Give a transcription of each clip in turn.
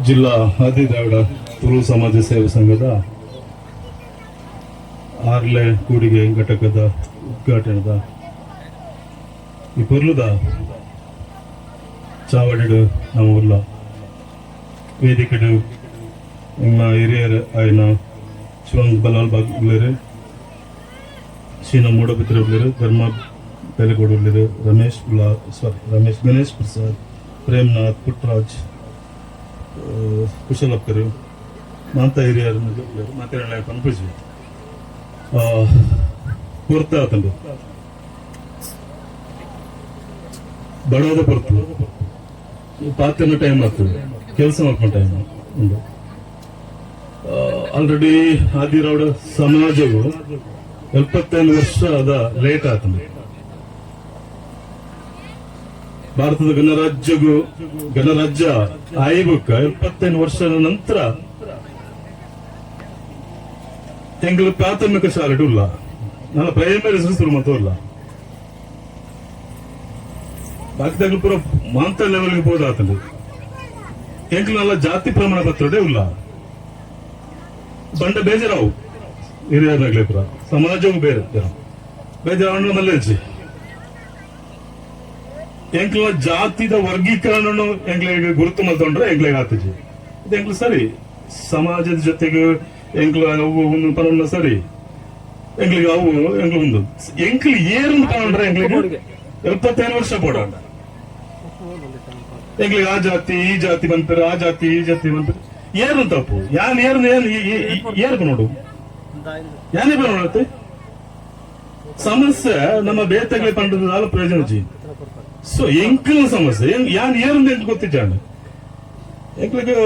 ಜಿಲ್ಲಾ ಆದಿ ದ್ರಾವಿಡ ತುಳು ಸಮಾಜ ಸೇವಾ ಸಂಘದ ಆರ್ಲೆ ಕೂಡಿಗೆ ಘಟಕದ ಉದ್ಘಾಟನೆದ ಈ ಪೊರ್ಲುದ ಚಾವಡಿಡು ನಮ್ಮ ಉಲ್ಲ ವೇದಿಕೆಡು ನಿಮ್ಮ ಹಿರಿಯರು ಆಯ್ನ ಶಿವಂಗ್ ಬಲಾಲ್ ಬಾಗ್ಲರು ಶ್ರೀನ ಮೂಡಬಿದ್ರ ಉಳ್ಳರು ಧರ್ಮ ಬೆಲೆಗೋಡು ಉಳ್ಳರು ರಮೇಶ್ ಉಲ್ಲಾ ಸಾರಿ ರಮೇಶ್ ಗಣೇಶ್ ಪ್ರಸಾದ್, ಪ್ರೇಮ್ನಾಥ್ ಪುಟ್ಟರಾಜ್ ಆ, ಕುಶಲಪ್ಪರು ಮಾಂತ ಹಿರಿಯರು ಆಯ್ತು ಆ ಪೂರ್ತ ಆತಂಡು ಬಡವದ ಪುರ್ತು. ಪಾತ್ರ ಟೈಮ್ ಆಗ್ತದೆ. ಕೆಲಸ ಮಾಡ್ಕೊಂಡು ಟೈಮ್ ಉಂಟು. ಆಲ್ರೆಡಿ ಆದಿರೌಡ ಸಮಾಜವು ಎಪ್ಪತ್ತೈದು ಅದ ಲೇಟ್ ಆತಂದು ಭಾರತದ ಗಣರಾಜ್ಯಗೂ ಗಣರಾಜ್ಯ ಆಯ್ಬಕ್ಕ ಇಪ್ಪತ್ತೈದು ವರ್ಷದ ನಂತರ ಎಂಗ್ಲ ಪ್ರಾಥಮಿಕ ಶಾಲೆ ಇಲ್ಲ ನನ್ನ ಪ್ರೈಮರಿ ಶುರು ಮತ್ತು ಇಲ್ಲ ಬಾಕಿದಾಗ ಪೂರ ಮಾಂತ ಲೆವೆಲ್ಗೆ ಬೋದಾತಂದು ಎಂಕ್ಲನೆಲ್ಲ ಜಾತಿ ಪ್ರಮಾಣ ಪತ್ರಡೆ ಇಲ್ಲ. ಬಂಡ ಬೇಜಾರಾವು. ಹಿರಿಯರ್ನಾಗ್ಲಿ ಪುರ. ಸಮಾಜವು ಬೇರೆ. ಜನ ಬೇಜಾರು ಮಲ್ಲೇಜಿ. ಎಂಕ್ಲ ಜಾತಿದ ವರ್ಗೀಕರಣ ಎಂಗ್ಲಿಗೆ ಗುರುತು ಮಲ್ತೊಂಡ್ರೆ ಎಂಗ್ಲಿಗೆ ಆತಜಿ. ಇದು ಎಂಕ್ಲು ಸರಿ. ಸಮಾಜದ ಜೊತೆಗೆ ಎಂಕ್ಲ ಅವು ಒಂದು ಪರವನ್ನ ಸರಿ. ಎಂಗ್ಲಿಗೆ ಅವು ಎಂಕ್ಲ ಒಂದು. ಎಂಕ್ಲು ಏರು ತಗೊಂಡ್ರೆ ಎಂಗ್ಲಿಗೆ ಎಪ್ಪತ್ತೈದು ವರ್ಷ ಪೋಡ ಎಂಗ್ಲಿಗೆ ಆ ಜಾತಿ ಈ ಜಾತಿ ಬಂತಾರೆ ಆ ಜಾತಿ ಈ ಜಾತಿ ಬಂತಾರೆ. ಏರು ತಪ್ಪು ಯಾನ್ ಏರು ಏನ್ ಏರ್ಕು ನೋಡು. ಯಾನೇ ನೋಡತ್ತೆ? ಸಮಸ್ಯೆ ನಮ್ಮ ಬೇತಗಳೇ ಪಂಡದ ಪ್ರಯೋಜನ ಜೀ ಸೊ ಎಂಕ್ಲ ಸಮಸ್ಯೆ ಯಾರು ಯಾನ್ ಅಂತ ಗೊತ್ತಿದ್ದಾನೆ ಎಂಕ್ಲಿಗೆ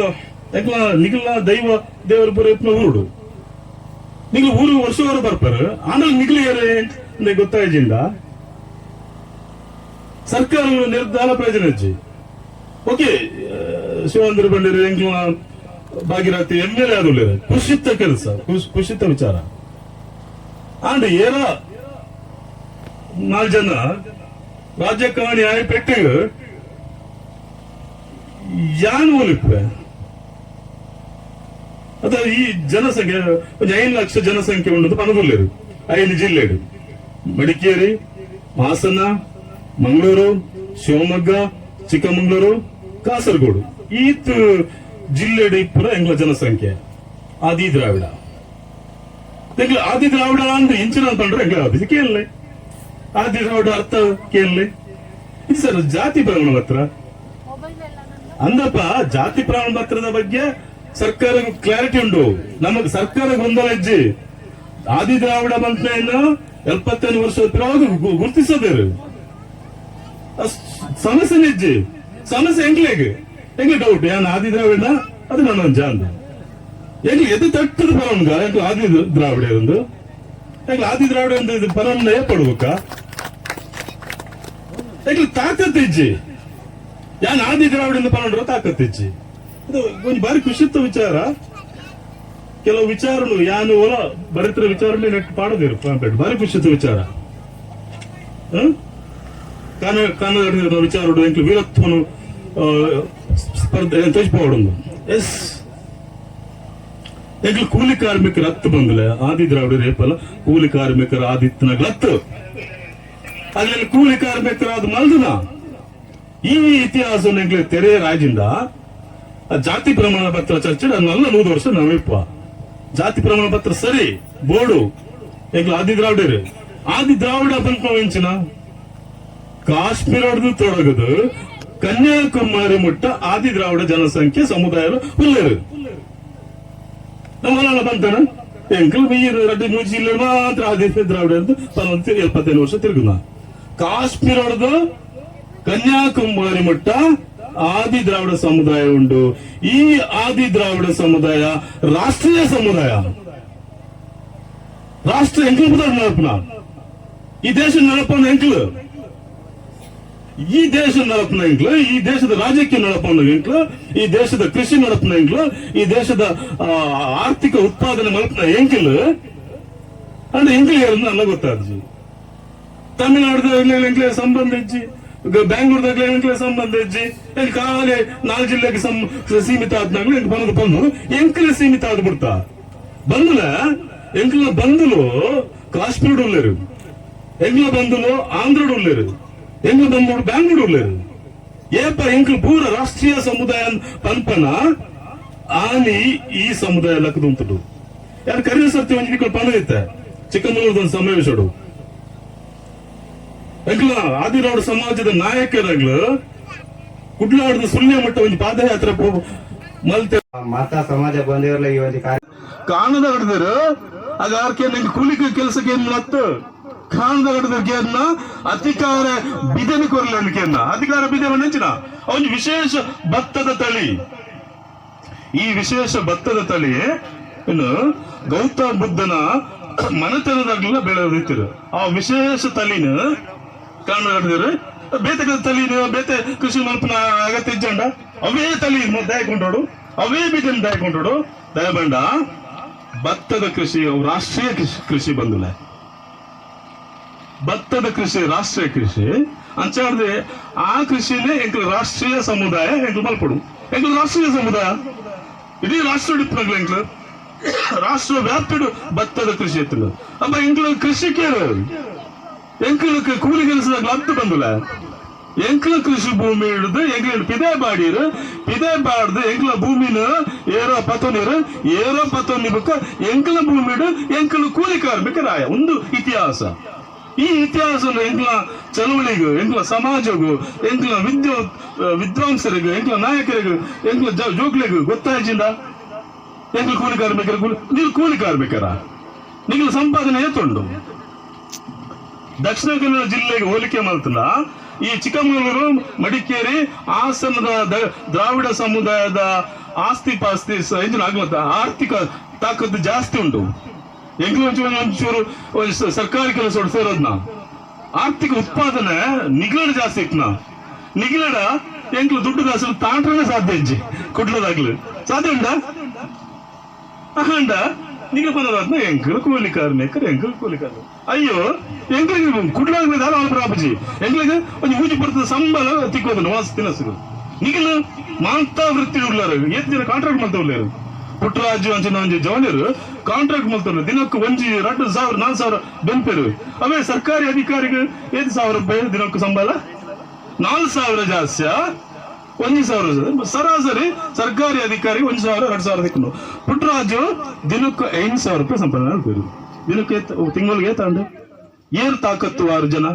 ಎಂಕ್ಲ ನಿಗ್ಲ ದೈವ ದೇವರ ಪ್ರಯತ್ನ ಊರುಡು ನಿಗ್ಲು ಊರು ವರ್ಷವಾರು ಬರ್ತಾರೆ ಆಮೇಲೆ ನಿಗ್ಲ ಏರೆ ಅಂತ ಸರ್ಕಾರ ನಿರ್ಧಾರ ಪ್ರಯೋಜನ ಇಜ್ಜಿ ಓಕೆ ಶಿವಂದ್ರ ಬಂಡೇರಿ ಎಂಕ್ಲ ಭಾಗಿರಾತಿ ಎಂ ಎಲ್ ಎ ಆದ್ರೆ ಖುಷಿತ ಕೆಲಸ ಖುಷಿತ ವಿಚಾರ ಆಂಡ್ ಏರ ನಾಲ್ಕು ಜನ ರಾಜಕಾರಣಿ ಯಾನ್ ಒಲಿಪೆ ಅದ ಈ ಜನಸಂಖ್ಯೆ, ಒಂದು ಐದು ಲಕ್ಷ ಜನಸಂಖ್ಯೆ ಉಂಟು ಪನದುಲ್ಲೇರು ಐದು ಜಿಲ್ಲೆಡು ಮಡಿಕೇರಿ, ಹಾಸನ, ಮಂಗಳೂರು, ಶಿವಮೊಗ್ಗ, ಚಿಕ್ಕಮಗಳೂರು, ಕಾಸರಗೋಡು. ಈತ್ ಜಿಲ್ಲೆಡು ಪುರ ಎಂಗ್ಲ ಜನಸಂಖ್ಯೆ. ಆದಿ ದ್ರಾವಿಡ. ಆದಿ ದ್ರಾವಿಡ ಅಂದ್ರೆ ಇಂಚಿನ ಅಂತಂದ್ರೆ ಎಂಗ್ಲ ಆದಿ ಕೇಳಲೆ. ಆದಿ ನೋಡು ಅರ್ಥ ಕೇಳಲಿ. ಸರ್ ಜಾತಿ ಪ್ರಮಾಣ ಪತ್ರ ಅಂದಪ್ಪ, ಜಾತಿ ಪ್ರಮಾಣ ಪತ್ರದ ಬಗ್ಗೆ ಸರ್ಕಾರ ಕ್ಲಾರಿಟಿ ಉಂಟು. ನಮಗೆ ಸರ್ಕಾರ ಗೊಂದಲ ಹೆಜ್ಜೆ. ಆದಿ ದ್ರಾವಿಡ ಮಂತ್ರಿಯನ್ನು ಎಪ್ಪತ್ತೈದು ವರ್ಷದ ಪ್ರವಾಗ ಗುರುತಿಸೋದೇರು. ಸಮಸ್ಯೆ ಹೆಜ್ಜೆ. ಸಮಸ್ಯೆ ಎಂಗ್ಲೆಗೆ ಎಂಗ್ಲೆ ಡೌಟ್ ಯಾನ್ ಆದಿ ದ್ರಾವಿಡ? ಅದು ನನ್ನ ಜಾನ್ ಹೆಂಗ್ ಎದು ತಟ್ಟದ ಪರವನ್ಗ ಆದಿ ದ್ರಾವಿಡ ಒಂದು? ಹೆಂಗ್ ಆದಿ ದ್ರಾವಿಡ ಪರವನ್ನ ಏರ್ಪಡ್ಬೇಕ ಎಂಗ್ಲ ತಾಕತ್ ಇಜ್ಜಿ ಯಾನ್ ಆದಿ ದ್ರಾವಿಡಿಂದ ಪರವಂಡ್ರ ತಾಕತ್ ಇಜ್ಜಿ ಇದು ಒಂದು ಬಾರಿ ಖುಷಿತ್ತ ವಿಚಾರ. ಕೆಲವು ವಿಚಾರಗಳು ಯಾನು ಒಲ ಬರಿತ್ರ ವಿಚಾರನೇ ನೆಟ್ಟು ಪಾಡದಿರು ಬಾರಿ ಖುಷಿತ್ತ ವಿಚಾರ? ಕನ್ನಡ ಕನ್ನಡ ವಿಚಾರಡು ಎಂಕ್ಲು ವೀರತ್ವನು ಆ, ಸ್ಪರ್ಧೆ ತೋಚ್ಪೋಡು ಎಸ್. ಎಂಕ್ಲು ಕೂಲಿ ಕಾರ್ಮಿಕರ ಹತ್ತು ಬಂದಲೆ ಆದಿ ದ್ರಾವಿಡ ರೇಪಲ್ಲ ಕೂಲಿ ಕಾರ್ಮಿಕರ ಆದಿತ್ಯನ ಹತ್ತು ಅಲ್ಲಿ ಕೂಲಿ ಕಾರ್ಮಿಕರಾದ ಮಲ್ದನ. ಈ ಇತಿಹಾಸ ಎಂಕ್ಲು ತೆರೆಯ ರಾಜಿಂದ ಜಾತಿ ಪ್ರಮಾಣ ಪತ್ರ ಚರ್ಚೆ ಅದನ್ನೆಲ್ಲ ನೂರು ವರ್ಷ ನವಿಪ್ಪ ಜಾತಿ ಪ್ರಮಾಣ ಪತ್ರ ಸರಿ, ಬೋರ್ಡು ಈಗ ಆದಿ ದ್ರಾವಿಡರು. ಆದಿ ದ್ರಾವಿಡ ಬಂದ್ಕೊಂಚಿನ ಕಾಶ್ಮೀರ ಹಿಡಿದು ತೊಡಗದು, ಕನ್ಯಾಕುಮಾರಿ ಮುಟ್ಟ ಆದಿ ದ್ರಾವಿಡ ಜನಸಂಖ್ಯೆ ಸಮುದಾಯ ಉಲ್ಲೇರು ನಮ್ಮಲ್ಲ ಬಂತಾನ? ಎಂಕಲ್ ಮೀರು ಮೂಜಿ ಇಲ್ಲ ಮಾತ್ರ ಆದಿ ದ್ರಾವಿಡ ಅಂತ ಎಪ್ಪತ್ತೈದು ವರ್ಷ ತಿರುಗುನ. ಕಾಶ್ಮೀರ ಹಿಡಿದು ಕನ್ಯಾಕುಮಾರಿ ಮಟ್ಟ ಆದಿ ದ್ರಾವಿಡ ಸಮುದಾಯ ಉಂಟು. ಈ ಆದಿ ದ್ರಾವಿಡ ಸಮುದಾಯ ರಾಷ್ಟ್ರೀಯ ಸಮುದಾಯ. ರಾಷ್ಟ್ರ ಎಂಕಲ್ ನಡಪನ ಈ ದೇಶ ನಡಪನ ಎಂಕಲ್ ಈ ದೇಶ ನಡಪನ ಎಂಕ್ಲು ಈ ದೇಶದ ರಾಜಕೀಯ ನಡಪನ ಎಂಕ್ಲು ಈ ದೇಶದ ಕೃಷಿ ನಡಪನ ಎಂಕ್ಲು ಈ ದೇಶದ ಆರ್ಥಿಕ ಉತ್ಪಾದನೆ ನೆನಪನ ಎಂಕಲ್ ಅಂದ್ರೆ ಎಂಕ್ಲಿಯರ್ ಅಲ್ಲ ಗೊತ್ತಾದ್ಜಿ ತಮಿಳುನಾಡು ಎಂಕ್ಲಿಯ ಸಂಬಂಧ ಇಜ್ಜಿ ಈಗ ಬ್ಯಾಂಗ್ಳೂರ್ದಾಗ ಎಂಕ್ಲ ಸಂಬಂಧ ಇಜ್ಜಿ ಎಂಕ್ ಕಾಲೇ ನಾಲ್ಕು ಜಿಲ್ಲೆಗೆ ಸೀಮಿತ ಆದ್ನಾಗ್ಲು ಎಂಕ್ ಬಂದು ಬಂದು ಎಂಕ್ಲೆ ಸೀಮಿತ ಆದ್ಬಿಡ್ತಾ. ಬಂದುಲ ಎಂಕ್ಲ ಬಂದುಲು ಕಾಶ್ಮೀರ ಉಳ್ಳೇರು ಎಂಕ್ಲ ಬಂದುಲು ಆಂಧ್ರ ಉಳ್ಳೇರು ಎಂಕ್ಲ ಬಂದು ಬ್ಯಾಂಗ್ಳೂರ್ ಉಳ್ಳೇರು ಏಪ ಎಂಕ್ಲ ಪೂರ ರಾಷ್ಟ್ರೀಯ ಸಮುದಾಯ ಪಂಪನ ಆನಿ ಈ ಸಮುದಾಯ ಲೆಕ್ಕದುಂಟು ಯಾರು ಕರೀನ ಸರ್ತಿ ನಿಕ್ಕಳು ಪಣ ಐತೆ? ಚಿಕ್ಕಮಗಳೂರದ ಒಂದು ಸಮಾವೇಶಡು ಎಂಕ್ಲ ಆದಿರಾಡು ಸಮಾಜದ ನಾಯಕರಾಗ್ಲು ಕುಡ್ಲಾಡದ ಸುಳ್ಯ ಮಟ್ಟ ಒಂದು ಪಾದಯಾತ್ರೆ ಮಲ್ತೆ ಮಾತಾ ಸಮಾಜ ಬಂದಿರಲ್ಲ ಈ ಒಂದು ಕಾರ್ಯ ಕಾಣದ ಹಿಡಿದ್ರು ಆಗ ಆರ್ಕೆ ನಿಂಗೆ ಕೂಲಿಕ ಕೆಲಸಕ್ಕೆ ಏನ್ ಮತ್ತು ಕಾಣದ ಹಿಡಿದ್ರನ್ನ ಅಧಿಕಾರ ಬಿದನೆ ಕೊರ್ಲನ್ಕೆನ್ನ ಅಧಿಕಾರ ಬಿದನೆ ನೆಂಚಿನ? ಅವನು ವಿಶೇಷ ಭತ್ತದ ತಳಿ. ಈ ವಿಶೇಷ ಭತ್ತದ ತಳಿ ಇನ್ನು ಗೌತಮ ಬುದ್ಧನ ಮನೆತನದಾಗ್ಲ ಬೆಳೆದಿತ್ತಿರು ಆ ವಿಶೇಷ ತಳಿನ ಹಿಡಿದಿರು ಬೇತೆ ತಲಿ ಬೇತೆ ಕೃಷಿ ಮಲ್ಪನ ಅಗತ್ಯ ಇಜ್ಜಂಡ. ಅವೇ ತಳಿ ದಯಕೊಂಡೋಡು ಅವೇ ಬೀಜನ ದಯಕೊಂಡೋಡು ದಯಬಂಡ ಭತ್ತದ ಕೃಷಿ ರಾಷ್ಟ್ರೀಯ ಕೃಷಿ ಕೃಷಿ ಭತ್ತದ ಕೃಷಿ, ರಾಷ್ಟ್ರೀಯ ಕೃಷಿ. ಅಂಚಾಡ್ದೆ ಆ ಕೃಷಿನೇ ಎಂಕ ರಾಷ್ಟ್ರೀಯ ಸಮುದಾಯ ಎಂಕ್ ಮಲ್ಪಡು. ಎಂಕ ರಾಷ್ಟ್ರೀಯ ಸಮುದಾಯ? ಇಡೀ ರಾಷ್ಟ್ರ ಎಂಕ್ಲು ರಾಷ್ಟ್ರ ವ್ಯಾಪ್ತಿಡು ಭತ್ತದ ಕೃಷಿ ಎತ್ತಲು ಅಪ್ಪ ಎಂಕ್ಲು ಕೃಷಿಕೇರು ಎಂಕ್ಲಕ್ಕೆ ಕೂಲಿ ಕೆಲಸದಾಗ ಹತ್ತು ಬಂದುಲ ಎಂಕ್ಲ ಕೃಷಿ ಭೂಮಿ ಹಿಡಿದು ಎಂಕ್ಲ ಪಿದೆ ಬಾಡಿರು. ಪಿದೆ ಬಾಡ್ದು ಎಂಕ್ಲ ಭೂಮಿನ ಏರೋ ಪತೋನಿರು. ಏರೋ ಪತೋನಿ ಬಕ್ಕ ಎಂಕ್ಲ ಭೂಮಿ ಹಿಡು ಎಂಕ್ಲ ಕೂಲಿ ಕಾರ್ಮಿಕರಾಯ ಒಂದು ಇತಿಹಾಸ. ಈ ಇತಿಹಾಸ ಎಂಕ್ಲ ಚಳವಳಿಗೂ, ಎಂಕ್ಲ ಸಮಾಜಗೂ, ಎಂಕ್ಲ ವಿದ್ಯು ವಿದ್ವಾಂಸರಿಗೂ, ಎಂಕ್ಲ ನಾಯಕರಿಗೂ, ಎಂಕ್ಲ ಜೋಗ್ಲಿಗೂ ಗೊತ್ತಾಯ್ಚಿಂದ ಎಂಕ್ಲ ಕೂಲಿ ಕಾರ್ಮಿಕರ ನೀವು ಕೂಲಿ ಕಾರ್ಮಿಕರ? ನಿಂಗ್ಲ ಸಂಪಾದನೆ ಏತುಂಡು ದಕ್ಷಿಣ ಕನ್ನಡ ಜಿಲ್ಲೆಗೆ ಹೋಲಿಕೆ ಮಾಡ್ತಲ್ಲ, ಈ ಚಿಕ್ಕಮಗಳೂರು, ಮಡಿಕೇರಿ ಆಸನದ ದ್ರಾವಿಡ ಸಮುದಾಯದ ಆಸ್ತಿ ಪಾಸ್ತಿ ಆಗ್ಲತ್ತ ಆರ್ಥಿಕ ತಾಕತ್ತು ಜಾಸ್ತಿ ಉಂಟು. ಒಂಚೂರು ಸರ್ಕಾರಿ ಕೆಲಸ ಸೇರೋದ್ನ. ಆರ್ಥಿಕ ಉತ್ಪಾದನೆ ನಿಗಲಡ ಜಾಸ್ತಿ ಇತ್ನ. ನಿಗಲಡ ಎಂಕ್ಲು ದುಡ್ಡು ಕಾಸು ತಾಂಡ್ರನೇ ಸಾಧ್ಯ ಇಜ್ಜಿ. ಕುಡ್ಲದಾಗ್ಲು. ಸಾಧ್ಯ ಉಂಟಾ? ಅಹಂಡ ನಿಗ ಪನರತ್ನ ಎಂಕಲ್ ಕೂಲಿ ಕಾರ್ಮಿಕರು ಎಂಕಲ್ ಕೂಲಿ ಕಾರ್ಮಿಕರು ಅಯ್ಯೋ ಎಂಕಲಿಗೆ ಕುಡ್ಲಾಗ ಅವರ ಪ್ರಾಪಜಿ ಎಂಕಲಿಗೆ ಒಂದು ಊಜಿ ಬರ್ತದ ಸಂಬಳ ತಿಕ್ಕೋದು ವಾಸ ತಿನಸರು ನಿಗಲು ಮಾಂತ ವೃತ್ತಿ ಉಳ್ಳಾರು ಏತ್ ಜನ ಕಾಂಟ್ರಾಕ್ಟ್ ಮಾಡ್ತಾ ಉಳ್ಳಾರು ಪುಟ್ಟರಾಜು ಅಂಚನ ಒಂಜಿ ಜವನಿರು ಕಾಂಟ್ರಾಕ್ಟ್ ಮಾಡ್ತಾರೆ ದಿನಕ್ಕೆ ಒಂಜಿ ಎರಡು ಸಾವಿರ ನಾಲ್ಕು ಸಾವಿರ ಬೆಂಪೇರು ಅವೇ ಸರ್ಕಾರಿ ಅಧಿಕಾರಿಗೆ ಐದು ಸಾವಿರ ರೂಪಾಯಿ ದಿನಕ್ಕೆ ಸಂಬಳ ನಾಲ್ಕು ಸಾವಿರ ಜಾಸ್ತಿ ಒಂದು ಸಾವಿರ. ಸರಾಸರಿ ಸರ್ಕಾರಿ ಅಧಿಕಾರಿ ಒಂದು ಸಾವಿರ, ಎರಡು ಸಾವಿರದ ಪುಟ್ಟರಾಜು ದಿನಕ್ಕೆ ಐದು ಸಾವಿರ ರೂಪಾಯಿ ಸಂಪಾದನೆ ಮಾಡ್ತಾರೆ ದಿನಕ್ಕೆ ತಿಂಗಳಿಗೆ ತಾಂಡು ಏರ್ ತಾಕತ್ತು ಆರು ಜನ.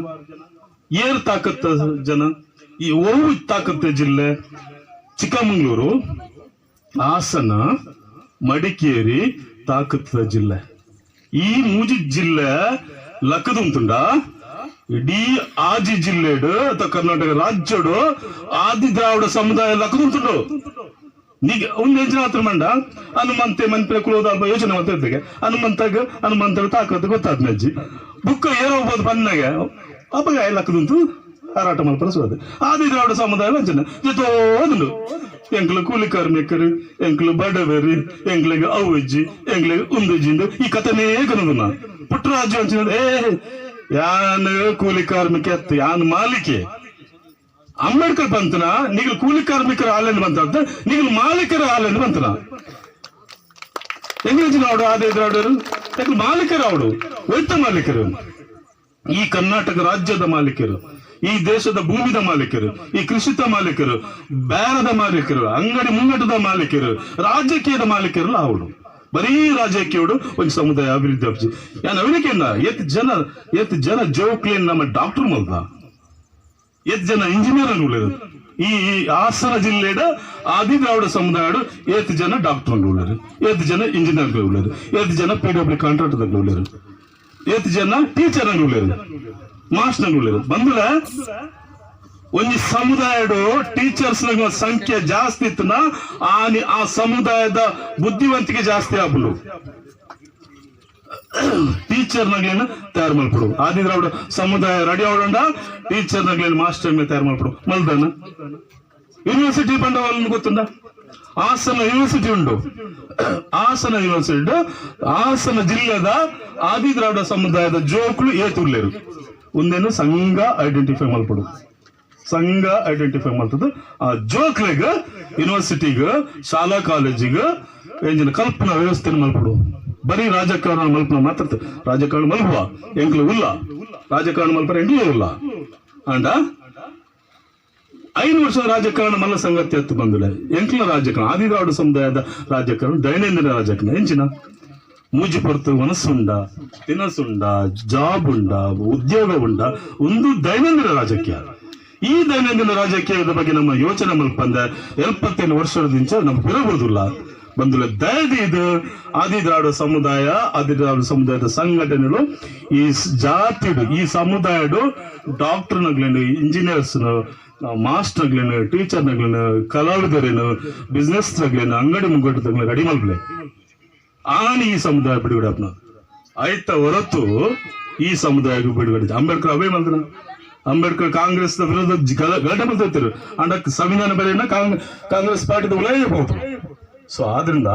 ಏರ್ ತಾಕತ್ತ ಜನ. ಈ ಓವು ತಾಕತ್ತ ಜಿಲ್ಲೆ ಚಿಕ್ಕಮಗಳೂರು, ಹಾಸನ, ಮಡಿಕೇರಿ ತಾಕತ್ತ ಜಿಲ್ಲೆ. ಈ ಮೂಜಿ ಜಿಲ್ಲೆ ಲಕ್ಕದುಂತುಂಡ ಇಡೀ ಆಜಿ ಜಿಲ್ಲೆಡು ಅಥವಾ ಕರ್ನಾಟಕ ರಾಜ್ಯಡು ಆದಿ ದ್ರಾವಿಡ ಸಮುದಾಯ ಲಕ್ಕದುಂತುಂಡು ನೀಗ ಒಂದು ಯೋಜನೆ ಮಾತ್ರ ಮಂಡ. ಹನುಮಂತೆ ಮನ್ಪೆ ಕುಲೋದ ಯೋಚನೆ ಮಾಡ್ತಾ ಹನುಮಂತಾಗ ಹನುಮಂತ ತಾಕತ್ತು ಗೊತ್ತಾದ್ ನಜ್ಜಿ ಬುಕ್ಕ ಏರೋ ಹೋಗ್ಬೋದು ಬನ್ನಾಗ ಅಪ್ಪಗ ಲಕ್ಕದುಂಟು ಹಾರಾಟ ಮಾಡ್ತಾರೆ ಸೋದೆ ಆದಿ ದ್ರಾವಿಡ ಸಮುದಾಯ ವಂಚನೆ ಜೊತೆ ಓದುಂಡು ಎಂಕ್ಲು ಕೂಲಿ ಕಾರ್ಮಿಕರು, ಎಂಕ್ಲು ಬಡವರು, ಎಂಕ್ಲಿಗೆ ಅವ್ವಜ್ಜಿ ಎಂಕ್ಲಿಗೆ ಉಂದಜ್ಜಿ ಈ ಕಥೆನೇ ಕನದು ನಾ ಪುಟ್ಟರಾಜು ಅಂಚಿನ ಏ ಯಾನ್ ಕೂಲಿ ಕಾರ್ಮಿಕ ಯಾನ್ ಮಾಲಿಕೆ? ಅಂಬೇಡ್ಕರ್ ಬಂತನ ನೀವು ಕೂಲಿ ಕಾರ್ಮಿಕರ ಹಾಲೆಂದು ಬಂತ ನೀವು ಮಾಲೀಕರ ಹಾಲೆಂದು ಬಂತನ. ಎಂಗ್ರೇಜ್ ಅವಡು ಆದ ಎದುರಾಡರು ಯಾಕೆ ಮಾಲೀಕರು ಅವಡು ಒಯ್ತ ಮಾಲೀಕರು. ಈ ಕರ್ನಾಟಕ ರಾಜ್ಯದ ಮಾಲೀಕರು, ಈ ದೇಶದ ಭೂಮಿದ ಮಾಲೀಕರು, ಈ ಕೃಷಿತ ಮಾಲೀಕರು, ಬ್ಯಾರದ ಮಾಲೀಕರು, ಅಂಗಡಿ ಮುಂಗಟದ ಮಾಲೀಕರು, ರಾಜಕೀಯದ ಮಾಲೀಕರು ಅವಳು ಬರೀ ರಾಜಕೀಯಡು ಒಂದು ಸಮುದಾಯ ಅಭಿವೃದ್ಧಿ ಅಪ್ಸಿ ಯಾನ್ ಅವನಿಕೆನ್ನ ಎತ್ ಜನ ಎತ್ ಜನ ಜೋಕ್ಲೇನ್ ನಮ್ಮ ಡಾಕ್ಟರ್ ಮಲ್ದ. ಎತ್ ಜನ ಇಂಜಿನಿಯರ್ ಉಳ್ಳರು ಈ ಹಾಸನ ಜಿಲ್ಲೆಡ ಆದಿ ದ್ರಾವಿಡ ಸಮುದಾಯಡು ಏತ್ ಜನ ಡಾಕ್ಟರ್ ಉಳ್ಳರು ಏತ್ ಜನ ಇಂಜಿನಿಯರ್ ಉಳ್ಳರು ಏತ್ ಜನ ಪಿ ಡಬ್ಲ್ಯೂ ಕಾಂಟ್ರಾಕ್ಟರ್ ಉಳ್ಳರು ಏತ್ ಜನ ಟೀಚರ್ ಉಳ್ಳರು ಮಾಸ್ಟರ್ ಉಳ್ಳರು ಬಂದುಲ ಒಂದು ಸಮುದಾಯದ ಟೀಚರ್ಸ್ ಸಂಖ್ಯೆ ಜಾಸ್ತಿ ಇತ್ತನ ಆ ಆ ಸಮುದಾಯದ ಬುದ್ಧಿವಂತಿಕೆ ಜಾಸ್ತಿ ಆಗ್ಬಿಡು ಟೀಚರ್ ನಗ್ಲೇನ ತಯಾರು ಮಾಡ್ಕೊಡು. ಆದಿ ದ್ರಾವಿಡ ಸಮುದಾಯ ರೆಡಿ ಅವಡಂಡ ಟೀಚರ್ ನಗ್ಲೇನು ಮಾಸ್ಟರ್ ತಯಾರು ಮಾಡ್ಕೊಡು. ಮಲ್ದಾನ. ಯೂನಿವರ್ಸಿಟಿ ಬಂಡವಾಳ ಗೊತ್ತುಂಡ? ಹಾಸನ ಯೂನಿವರ್ಸಿಟಿ ಉಂಟು ಹಾಸನ ಯೂನಿವರ್ಸಿಟಿ ಹಾಸನ ಜಿಲ್ಲೆದ ಆದಿ ದ್ರಾವಿಡ ಸಮುದಾಯದ ಜೋಕುಲು ಏತುರ್ಲೇರು. ಒಂದೇನು ಸಂಘ ಐಡೆಂಟಿಫೈ ಮಾಡ್ಕೊಡು. ಸಂಘ ಐಡೆಂಟಿಫೈ ಮಾಡ್ತದ. ಆ, ಜೋಕ್ಲೆಗ ಯೂನಿವರ್ಸಿಟಿಗ ಶಾಲಾ ಕಾಲೇಜಿಗ, ಎಂಜಿನ ಕಲ್ಪನಾ ವ್ಯವಸ್ಥೆ ಮಲ್ಪಡು. ಬರೀ ರಾಜಕಾರಣ ಮಲ್ಪನ ಮಾತ್ರ ರಾಜಕಾರಣ ಮಲ್ಪುವ? ಎಂಕ್ಲು ಇಲ್ಲ ರಾಜಕಾರಣ ಮಲ್ಪರ ಎಂಕ್ಲೂ ಇಲ್ಲ ಅಂಡ? ಐದು ವರ್ಷದ ರಾಜಕಾರಣ ಮಲ್ಲ ಸಂಗತಿ ಎತ್ತು ಬಂದಿಲ್ಲ. ಎಂಕ್ಲ ರಾಜಕಾರಣ ಆದಿದ್ರಾಡು ಸಮುದಾಯದ ರಾಜಕಾರಣ, ದೈನಂದಿನ ರಾಜಕಾರಣ. ಎಂಚಿನ? ಮೂಜಿ ಪೊರ್ತು ಮನಸ್ಸುಂಡ, ತಿನಸುಂಡ, ಜಾಬ್ ಉಂಡ, ಉದ್ಯೋಗ ಉಂಡ. ಒಂದು ದೈನಂದಿನ ರಾಜಕೀಯ. ಈ ದೈನಂದಿನ ರಾಜಕೀಯದ ಬಗ್ಗೆ ನಮ್ಮ ಯೋಚನೆ ಮಲ್ಪಂದ ಎಲ್ಪತ್ತೇಳು ವರ್ಷದಿಂದ ನಮ್ಗೆ ಬಿರಬಹುದಿಲ್ಲ ಬಂದುಲ ದಯದಿ ಇದು ಆದಿದ್ರಾಡು ಸಮುದಾಯ, ಆದಿದ್ರಾಡು ಸಮುದಾಯದ ಸಂಘಟನೆಗಳು, ಈ ಜಾತಿ ಜಾತಿಡು, ಈ ಸಮುದಾಯಡು ಡಾಕ್ಟರ್ನಗ್ಲೇನು, ಇಂಜಿನಿಯರ್ಸ್ನು ಟೀಚರ್ ಟೀಚರ್ನಗ್ಲೇನು, ಕಲಾವಿದರೇನು ಬಿಸ್ನೆಸ್ ಆಗ್ಲೇನು ಅಂಗಡಿ ಮುಗ್ಗಟ್ಟು ರೆಡಿ ಮಲ್ಪಲೆ ಆನಿ ಈ ಸಮುದಾಯ ಬಿಡುಗಡೆ ಆಯ್ತ ಹೊರತು ಈ ಸಮುದಾಯ ಬಿಡುಗಡೆ ಅಂಬೇಡ್ಕರ್ ಅವೇ ಮಲ್ದನ ಅಂಬೇಡ್ಕರ್ ಕಾಂಗ್ರೆಸ್ ಗಲ- ಗಲಾಟೆ ಮಾಡ್ತಿರ್ತಾರೆ ಅಂಡ ಸಂವಿಧಾನ ಬೆಲೆಯನ್ನ ಕಾಂಗ್- ಕಾಂಗ್ರೆಸ್ ಪಾರ್ಟಿದ ಹೋಗ್ತು ಸೊ ಆದ್ರಿಂದ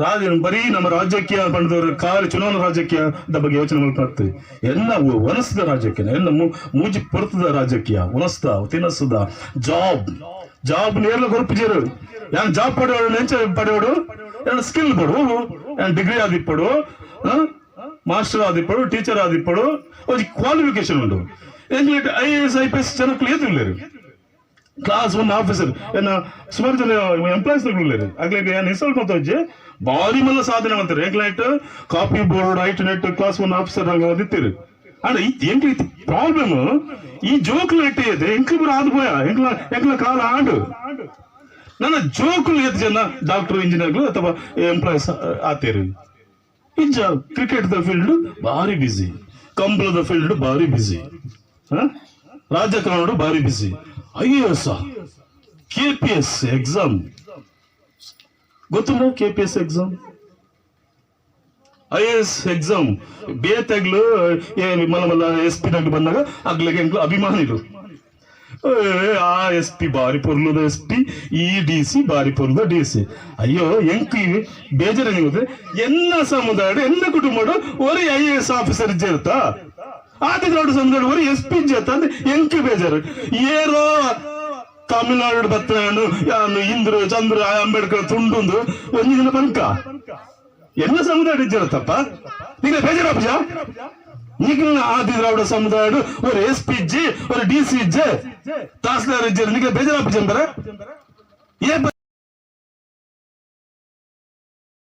ರಾಜ ಬರೀ ನಮ್ಮ ರಾಜಕೀಯ ಬಂದವರು ಕಾಲ ಚುನಾವಣಾ ರಾಜಕೀಯದ ಬಗ್ಗೆ ಯೋಚನೆ ಮಾಡ್ತಾರೆ ಎಲ್ಲ ಒನಸದ ರಾಜಕೀಯ, ಎಲ್ಲ ಮೂಜಿ ಪೊರ್ತದ ರಾಜಕೀಯ ಒನಸ್ದ ತಿನಸದ, ಜಾಬ್. ಜಾಬ್ ನೇರ್ಲ ಗೊರಪಿಜರು ಯಾನ್ ಜಾಬ್ ಪಡೆಯೋಡು ನೆಂಚ ಪಡೆಯೋಡು ಯಾನ್ ಸ್ಕಿಲ್ ಪಡು, ಯಾನ್ ಡಿಗ್ರಿ ಆದಿಪ್ಪಡು ಮಾಸ್ಟರ್ ಆದಿಪ್ಪಡು ಟೀಚರ್ ಆದಿಪ್ಪಡು ಕ್ವಾಲಿಫಿಕೇಶನ್ ಉಂಟು. I A S I P S ಜನಕ್ಕೆ ಏತಿಲ್ಲೇರು ಕ್ಲಾಸ್ ಒನ್ ಆಫೀಸರ್ ಏನ ಸುಮಾರು ಜನ ಎಂಪ್ಲಾಯ್ಸ್ ಉಳ್ಳೇರು ಆಗ್ಲಿಕ್ಕೆ ಏನ್ ಇನ್ಸಲ್ಟ್ ಮಾಡ್ತಾ ಇಜ್ಜೆ ಭಾರಿ ಮಲ್ಲ ಸಾಧನೆ ಮಾಡ್ತಾರೆ ಎಂಕ್ಲೈಟ್ ಕಾಪಿ ಬೋರ್ಡ್ ಐಟ್ ನೆಟ್ ಕ್ಲಾಸ್ ಒನ್ ಆಫೀಸರ್ ಆಗ ಓದಿತ್ತೀರಿ ಅಣ್ಣ ಎಂಕ್ ಪ್ರಾಬ್ಲಮ್ ಈ ಜೋಕ್ಲು ಎಟ್ಟೆ ಇದೆ ಎಂಕ್ಲು ಬರ ಆದ್ పోయా ಎಂಕ್ಲ ಎಂಕ್ಲ ಕಾಲ ಆಡು ನನ್ನ ಜೋಕುಲು ಎತ್ತು ಜನ ಡಾಕ್ಟರ್ ಇಂಜಿನಿಯರ್ಗಳು ಅಥವಾ ಎಂಪ್ಲಾಯ್ಸ್ ಆತೇರು ಇಂಜ ಕ್ರಿಕೆಟ್ ದ ಫೀಲ್ಡ್ ಭಾರಿ ಬಿಸಿ ಕಂಬಳದ ಫೀಲ್ಡ್ ಭಾರಿ ಬಿಸಿ ರಾಜಕಾರಣ ಭಾರಿ ಬಿಸಿ I A S K P S exam ಗೊತ್ತಿಲ್ಲ K P S exam I A S exam ಬೇತಾಗ್ಲು ಮಲ್ಲ ಎಸ್ ಪಿ ನಗ್ ಬಂದಾಗ ಅಗ್ಲಗೆ ಅಭಿಮಾನಿಗಳು. ಆ ಎಸ್ ಪಿ ಬಾರಿ ಪೊರ್ಲದ ಎಸ್ ಪಿ ಈ ಡಿ ಸಿ ಬಾರಿ ಪೊರ್ಲದ ಡಿ ಸಿ ಅಯ್ಯೋ, ಎಂಕ್ ಬೇಜಾರ ಎಲ್ಲ ಸಮುದಾಯ ಎಲ್ಲ ಕುಟುಂಬ ಒರೇ ಐ ಎ ಎಸ್ ಆಫೀಸರ್ ಇರ್ತ ಆದಿದ್ರೋಡು ಸಂದರ್ಭ ಎಸ್ಪಿಜಿ ಜೊತೆ ಎಂಕಿ ಬೇಜಾರು. ಏರೋ ತಮಿಳ್ನಾಡು ಬತ್ತನಾಡು ಇಂದ್ರು, ಚಂದ್ರ, ಅಂಬೇಡ್ಕರ್, ತುಂಡುಂದು ಒಂಜಿ ದಿನ ಎಲ್ಲ ಸಮುದಾಯ ಇಜ್ಜಿರತ್ತಪ್ಪ ಈಗ ಬೇಜಾರಪ್ಪ ಆದಿ ಆದಿದ್ರಾವಿಡ ಸಮುದಾಯ ಒಂದು ಎಸ್ ಪಿ ಇಜ್ಜಿ ಒಂದು ಡಿ ಸಿ ಇಜ್ಜೆ ತಹಸೀಲ್ದಾರ್ ಇಜ್ಜಿ ಬೇಜಾರಪ್ಪ ಏ